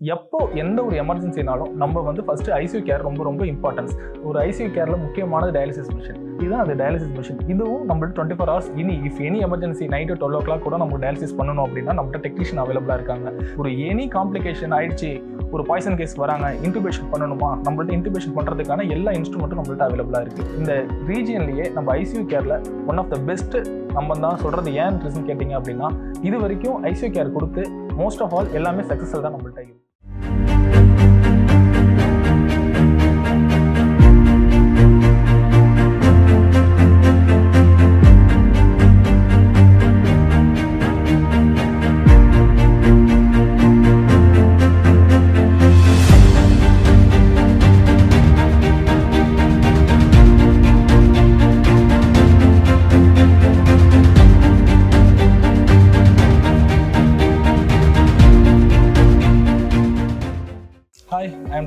எப்போ எந்த ஒரு எமர்ஜென்சினாலும் நம்ம வந்து ஃபர்ஸ்ட் ஐசியூ கேர் ரொம்ப ரொம்ப இம்பார்ட்டன்ஸ் ஒரு ஐசியூ கேரில் முக்கியமானது டயாலிசிஸ் மிஷின் இதுதான் அந்த டயாலிசிஸ் மிஷின் இதுவும் நம்ம டுவெண்ட்டி ஃபோர் ஹவர்ஸ் இனி if any emergency night twelve o'clock கூட நம்ம டயாலிசிஸ் பண்ணணும் அப்படின்னா நம்மகிட்ட டெக்னீஷியன் அவைலபிளாக இருக்காங்க. ஒரு எனி காம்ப்ளிகேஷன் ஆயிடுச்சு ஒரு பாய்சன் கேஸ் வராங்க இன்டிபேஷன் பண்ணணுமா? நம்மள்ட்ட இன்டிபேஷன் பண்ணுறதுக்கான எல்லா இன்ஸ்ட்ருமெண்ட்டும் நம்மள்ட்ட அவைலபிளாக இருக்குது இந்த ரீஜியன்லேயே நம்ம ஐசியூ கேரில் ஒன் ஆஃப் த பெஸ்ட் நம்ம தான் சொல்கிறது ஏன் ரீசன் கேட்டிங்க அப்படின்னா இது வரைக்கும் ஐசியூ கேர் கொடுத்து மோஸ்ட் ஆஃப் ஆல் எல்லாமே சக்ஸஸ்ஃபுல் தான் நம்மள்ட்ட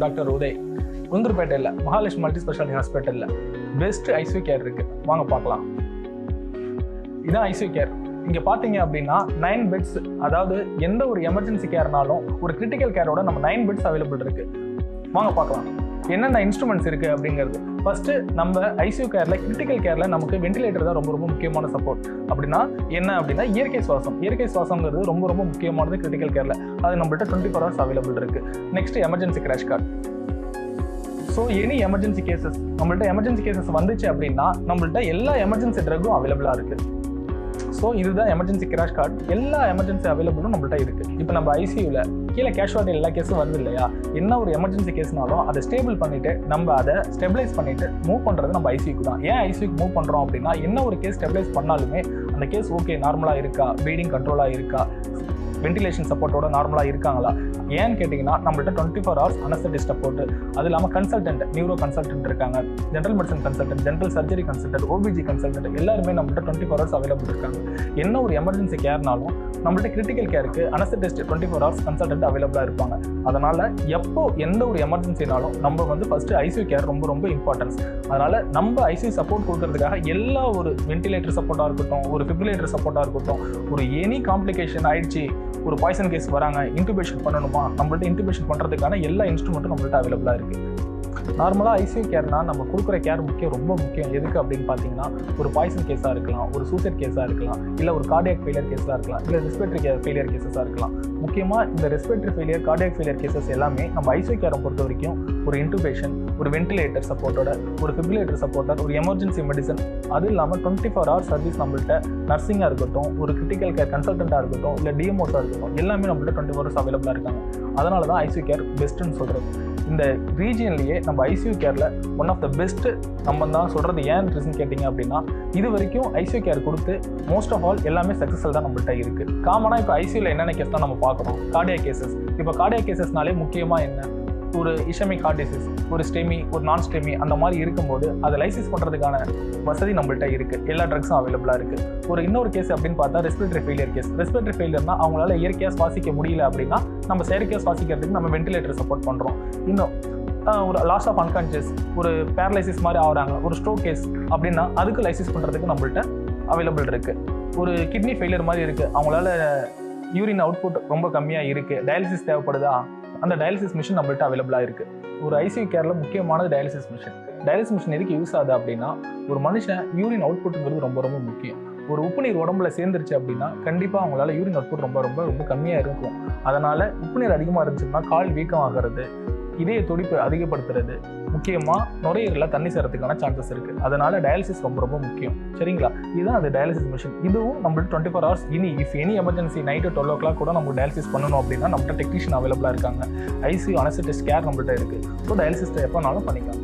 டாக்டர் உதய் உந்தூர்பேட்டையில் மகாலட்சுமி மல்டி ஸ்பெஷாலிட்டி ஹாஸ்பிட்டலில் பெஸ்ட் ஐசியூ கேர் இருக்கு. வாங்க பார்க்கலாம். இதான் ஐசியூ கேர் இங்கே பார்த்தீங்க அப்படின்னா நைன் பெட்ஸ் அதாவது எந்த ஒரு எமர்ஜென்சி கேர்னாலும் ஒரு கிரிட்டிக்கல் கேரோட நம்ம நைன் பெட்ஸ் அவைலபிள் இருக்கு. வாங்க பார்க்கலாம். என்னென்ன இன்ஸ்ட்ருமெண்ட்ஸ் இருக்குது அப்படிங்கிறது. ஃபஸ்ட்டு நம்ம ஐசியூ கேரில் கிரிட்டிக்கல் கேரில் நமக்கு வென்டிலேட்டர் தான் ரொம்ப ரொம்ப முக்கியமான சப்போர்ட் அப்படின்னா என்ன அப்படின்னா இயற்கை சுவாசம். இயற்கை சுவாசங்கிறது ரொம்ப ரொம்ப முக்கியமானது கிரிட்டிக்கல் கேரில் அது நம்மள்ட்ட டுவெண்ட்டி ஃபோர் ஹவர்ஸ் அவைலபிள் இருக்குது next emergency crash cart so any emergency cases நம்மள்ட்ட எமர்ஜென்சி கேசஸ் வந்துச்சு அப்படின்னா நம்மள்ட்ட எல்லா எமர்ஜென்சி ட்ரக்கும் அவைலபிளாக இருக்குது ஸோ இதுதான் எமர்ஜென்சி கிராஷ் கார்டு எல்லா எமர்ஜென்சி அவைலபிளும் நம்மள்ட்ட இருக்கு. இப்போ நம்ம ஐசியூவில் கீழே கேஷுவாலிட்டி எல்லா கேஸும் வருது இல்லையா? என்ன ஒரு எமர்ஜென்சி கேஸ்னாலும் அதை ஸ்டேபிள் பண்ணிட்டு நம்ம அதை ஸ்டெபிலைஸ் பண்ணிட்டு மூவ் பண்ணுறது நம்ம ஐசியூக்கு தான். ஏன் ஐசியூக்கு மூவ் பண்ணுறோம் அப்படின்னா என்ன ஒரு கேஸ் ஸ்டெபிலைஸ் பண்ணாலுமே அந்த கேஸ் ஓகே நார்மலாக இருக்கா? ப்ளீடிங் கண்ட்ரோலாக இருக்கா? வென்டிலேஷன் சப்போர்ட்டோட நார்மலாக இருக்காங்களா? ஏன்னு கேட்டிங்கன்னா நம்மள்ட்ட டுவெண்ட்டி ஃபோர் ஹவர்ஸ் அனஸ்தட்டிஸ்ட்டை போட்டு அது இல்லாமல் கன்சல்டன்ட் நியூரோ கன்சல்டன்ட் இருக்காங்க. General medicine consultant general surgery consultant OBG consultant எல்லாருமே நம்மள்ட்ட டுவெண்ட்டி ஃபோர் ஹவர்ஸ் அவைலபிள் இருக்காங்க. என்ன ஒரு எமர்ஜென்சி கேர்னாலும் நம்மள்ட்ட critical கேருக்கு anaesthetist twenty four hours consultant அவைலபிளாக இருப்பாங்க. அதனால் எப்போ எந்த ஒரு எமர்ஜென்சினாலும் நம்ம வந்து ஃபஸ்ட்டு ஐசியூ கேர் ரொம்ப ரொம்ப இம்பார்ட்டன்ஸ் அதனால் நம்ம ஐசியூ சப்போர்ட் கொடுக்கறதுக்காக எல்லா ஒரு வென்டிலேட்டர் சப்போர்ட்டாக இருக்கட்டும் ஒரு ஃபிப்ரிலேட்டர் சப்போர்ட்டாக இருக்கட்டும் ஒரு எனி காம்ப்ளிகேஷன் ஆயிடுச்சு ஒரு பாய்சன் கேஸ் வராங்க இன்டிபேஷன் பண்ணணுமா? நம்மள்ட்ட இன்டிபேஷன் பண்ணுறதுக்கான எல்லா இன்ஸ்ட்ருமெண்ட்டும் நம்மள்ட்ட அவைலபிளாக இருக்குது நார்மலாக ஐசியூ கேர்னா நம்ம கொடுக்குற கேர் முக்கியம் ரொம்ப முக்கியம். எதுக்கு அப்படின்னு பார்த்தீங்கன்னா ஒரு பாய்சன் கேஸாக இருக்கலாம் ஒரு சூசைட் கேஸாக இருக்கலாம் இல்லை ஒரு கார்டியாக் ஃபெயிலியர் கேஸாக இருக்கலாம் இல்லை ரெஸ்பிரேட்டரி கே ஃபெயிலியர் கேசஸாக இருக்கலாம். முக்கியமாக இந்த respiratory failure cardiac failure cases எல்லாமே நம்ம ஐசியூ கேரை பொறுத்த வரைக்கும் ஒரு இன்டுபேஷன் ஒரு வென்டிலேட்டர் சப்போர்ட்டோட ஒரு ஃபிபிலேட்டர் சப்போர்ட்டர் ஒரு எமர்ஜென்சி மெடிசன் அது இல்லாமல் டுவெண்ட்டி ஃபோர் ஹவர் சர்வீஸ் நம்மள்ட்ட நர்சிங்காக இருக்கட்டும் ஒரு கிரிட்டிக்கல் கேர் கன்சல்டண்ட்டாக இருக்கட்டும் இல்லை டிஎம்ஓஸாக இருக்கட்டும் எல்லாமே நம்மள்ட்ட டுவெண்ட்டி ஃபோர் ஹவர்ஸ் அவைலபிளாக இருக்காங்க. அதனால தான் ஐசியூ கேர் பெஸ்ட்டுன்னு சொல்கிறது இந்த ரீஜியன்லேயே நம்ம ஐசியூ கேரில் ஒன் ஆஃப் த பெஸ்ட்டு நம்ம தான் சொல்கிறது ஏன் ரீசன் கேட்டிங்க அப்படின்னா இது வரைக்கும் ஐசியூ கேர் கொடுத்து மோஸ்ட் ஆஃப் ஆல் எல்லாமே சக்ஸஸ்ஃபுல் தான் நம்மள்கிட்ட இருக்குது காமனாக இப்போ ஐசியூவில் என்னென்ன கேஸ் தான் நம்ம பார்க்குறோம்? கார்டியா கேசஸ் இப்போ கார்டியா கேசஸ்னாலே முக்கியமாக என்ன? ஒரு இஷமிக் ஹார்ட் டிசீஸ் ஒரு ஸ்டெமி ஒரு நான் ஸ்டெமி அந்த மாதிரி இருக்கும்போது அதை லைசிஸ் பண்ணுறதுக்கான வசதி நம்மள்ட்ட இருக்குது எல்லா ட்ரக்ஸும் அவைலபிளாக இருக்குது ஒரு இன்னொரு கேஸ் அப்படின்னு பார்த்தா ரெஸ்பிரேட்டரி ஃபெயிலியர் கேஸ் ரெஸ்பிரேட்டரி ஃபெயிலியர்னா அவங்களால இயற்கையாக சுவாசிக்க முடியல அப்படின்னா நம்ம செயற்கையாக சுவாசிக்கிறதுக்கு நம்ம வென்டிலேட்டர் சப்போர்ட் பண்ணுறோம் இன்னும் ஒரு லாஸ் ஆஃப் அன்கான்ஷியஸ் ஒரு பேரலைசிஸ் மாதிரி ஆகிறாங்க ஒரு ஸ்ட்ரோக் கேஸ் அப்படின்னா அதுக்கு லைசிஸ் பண்ணுறதுக்கு நம்மள்கிட்ட அவைலபிள் இருக்குது ஒரு கிட்னி ஃபெயிலியர் மாதிரி இருக்குது அவங்களால யூரின் அவுட்புட் ரொம்ப கம்மியாக இருக்குது டயாலிசிஸ் தேவைப்படுதா? அந்த டயாலிசிஸ் மிஷின் நம்மள்ட்ட அவைலபிளாக இருக்குது ஒரு ஐசியூ கேரில் முக்கியமானது டயாலிசிஸ் மிஷின் டயாலிசிஸ் மிஷின் எதுக்கு யூஸ் ஆகுது அப்படின்னா ஒரு மனுஷன் யூரின் அவுட்புட்டுங்கிறது ரொம்ப ரொம்ப முக்கியம். ஒரு உப்பு நீர் உடம்புல சேர்ந்துருச்சு அப்படின்னா கண்டிப்பாக அவங்களால யூரின் அவுட்புட் ரொம்ப ரொம்ப ரொம்ப கம்மியாக இருக்கும். அதனால் உப்பு நீர் அதிகமாக இருந்துச்சுன்னா கால் வீக்கம் ஆகிறது இதய துடிப்பு அதிகப்படுத்துறது முக்கியமாக நுரையீரலில் தண்ணி சேரத்துக்கான சான்சஸ் இருக்குது அதனால் டயாலிசிஸ் ரொம்ப ரொம்ப முக்கியம். சரிங்களா? இதுதான் அந்த டயாலிசிஸ் மிஷின் இதுவும் நம்மளுக்கு டுவெண்ட்டி ஃபோர் ஹவர்ஸ் இனி if any emergency night twelve o'clock கூட நம்ம டயாலிசிஸ் பண்ணணும் அப்படின்னா நம்மகிட்ட டெக்னீஷியன் அவைலபிளாக இருக்காங்க. ஐசியூ அனசிட்டிஸ் கேர் நம்மள்கிட்ட இருக்குது ஸோ டயாலிசிஸ் எப்போனாலும் பண்ணிக்கலாம்.